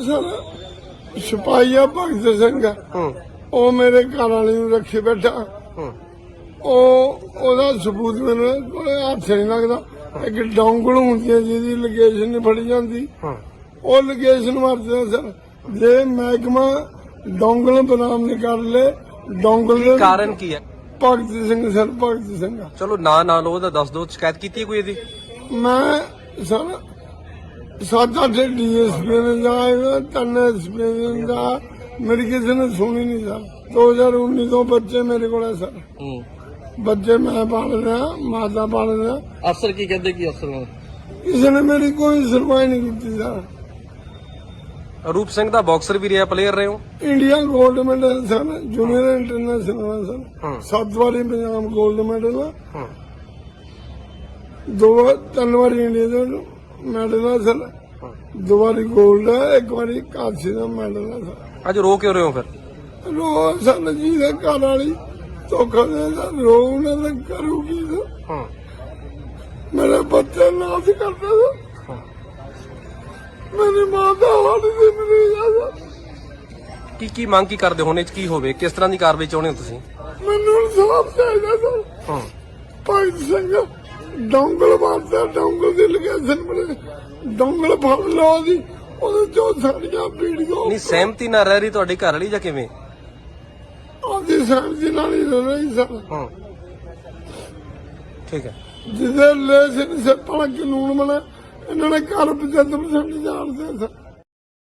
Sir ਸਿਪਾਹੀਆ Bhagat Singh ਉਹ ਮੇਰੇ ਘਰ ਵਾਲੀ ਨੂੰ ਰੱਖੀ ਬੈਠਾ ਉਹ ਉਹਦਾ ਸਬੂਤ ਮੇਰੇ ਕੋਲੇ ਹੱਥ ਨਹੀਂ ਲੱਗਦਾ ਇੱਕ ਡੌਂਗਲ ਹੁੰਦੀ ਹੈ ਜਿਹਦੀ ਲੋਕੇਸ਼ਨ ਨਹੀਂ ਫੜੀ ਜਾਂਦੀ ਉਹ ਲੋਕੇਸ਼ਨ ਵਰਤਦਾ ਸਰ ਜੇ ਮਹਿਕਮਾ ਡੌਂਗਲ ਬਨਾਮ ਨਹੀਂ ਕਰ ਲੈ ਡੌਂਗਲ ਦੇ ਕਾਰਨ ਕੀ ਹੈ ਭਗਤ ਸਿੰਘ ਸਰ ਭਗਤ ਸਿੰਘ। ਆ। ਚਲੋ ਨਾ ਨਾ ਲਓ ਉਹਦਾ ਦੱਸ ਦਿਓ ਸ਼ਿਕਾਇਤ ਕੀਤੀ ਹੈ ਕੋਈ ਇਹਦੀ? ਮੈਂ ਸਰ ਸਾਡਾ ਤੇ ਡੀਐਸਪੀ ਨੇ ਜਾਏਗਾ ਤਨ ਐਸਪੀ ਨੇ ਮੇਰੀ ਕਿਸੇ ਨੇ ਸੁਣੀ ਨਹੀਂ ਸਰ। 2019 ਤੋਂ ਬੱਚੇ ਮੇਰੇ ਕੋਲ ਹੈ ਸਰ। ਹੂੰ। ਬੱਚੇ ਮੈਂ ਪਾਲ ਰਿਹਾ ਮਾਤਾ ਪਾਲ ਰਿਹਾ। ਅਫਸਰ ਕੀ ਕਹਿੰਦੇ ਕੀ ਅਫਸਰ ਕਿਸੇ ਨੇ ਮੇਰੀ ਕੋਈ ਸੁਣਵਾਈ ਨਹੀਂ ਕੀਤੀ ਸਰ। ਰੂਪ ਸਿੰਘ ਦਾ ਬਾਕਸਰ ਵੀ ਰਿਹਾ ਪਲੇਅਰ ਰਹੇ ਹੋ? ਇੰਡੀਆ 골ਡ ਮੈਡਲ ਸਨ ਜੂਨੀਅਰ ਇੰਟਰਨੈਸ਼ਨਲ ਸਨ। ਸੱਤ ਵਾਰੀ ਪੰਜਾਬ 골ਡ ਮੈਡਲ ਆ ਦੋ ਤਿੰਨ ਵਾਰੀ ਇੰਡੀਆ ਦਾ ਮੈਡਲ ਆ ਦੋ ਵਾਰੀ 골ਡ ਆ ਇੱਕ ਵਾਰੀ ਕਾਂਸੀ ਦਾ ਮੈਡਲ ਆ ਅੱਜ ਰੋ ਕਿਉਂ ਰਹੇ ਹੋ ਫਿਰ? ਰੋ ਸਨ ਜੀ ਦੇ ਘਰ ਵਾਲੀ ਧੋਖਾ ਦੇ ਰੋ ਉਹਨਾਂ ਦਾ ਕਰੂਗੀ ਹਾਂ ਮੇਰੇ ਬੱਚੇ ਨਾਸ ਕਰਦਾ ਮੇਰੀ ਮਾਂ ਦਾ ਹਾਲ ਸੀ ਮੇਰੀ ਯਾਦ ਕੀ ਕੀ ਮੰਗ ਕੀ ਕਰਦੇ ਹੋ? 'ਚ ਕੀ ਹੋਵੇ? ਕਿਸ ਤਰ੍ਹਾਂ ਦੀ ਕਾਰਵਾਈ ਚਾਹੁੰਦੇ ਹੋ ਤੁਸੀਂ? ਮੈਨੂੰ ਇਨਸਾਫ ਚਾਹੀਦਾ ਸਰ ਹੂੰ। ਭਗਤ ਸਿੰਘ ਡੋਂਗਲ ਮਾਰਦਾ ਡੋਂਗਲ ਦੀ ਲੋਕੇਸ਼ਨ ਬਣੇ। ਡੋਂਗਲ ਫੜ ਲਓ ਦੀ ਉਹਦੇ ਚੋਂ ਸਾਡੀਆਂ ਵੀਡੀਓ ਨਹੀਂ ਸਹਿਮਤੀ ਨਾਲ ਰਹਿ ਰਹੀ ਤੁਹਾਡੀ ਘਰ ਵਾਲੀ ਜਾਂ ਕਿਵੇਂ? ਉਹਦੀ ਸਹਿਮਤੀ ਨਾਲ ਹੀ ਰਹਿ ਰਹੀ ਸਰ ਹੂੰ। ਠੀਕ ਹੈ। ਜਿਹਦੇ ਲੈਸਨ ਸੇ ਪੜਾ ਕਾਨੂੰਨ ਬਣਾ ਇਹਨਾਂ ਨੇ ਘਰ 75% ਜਾਣਦੇ ਸਰ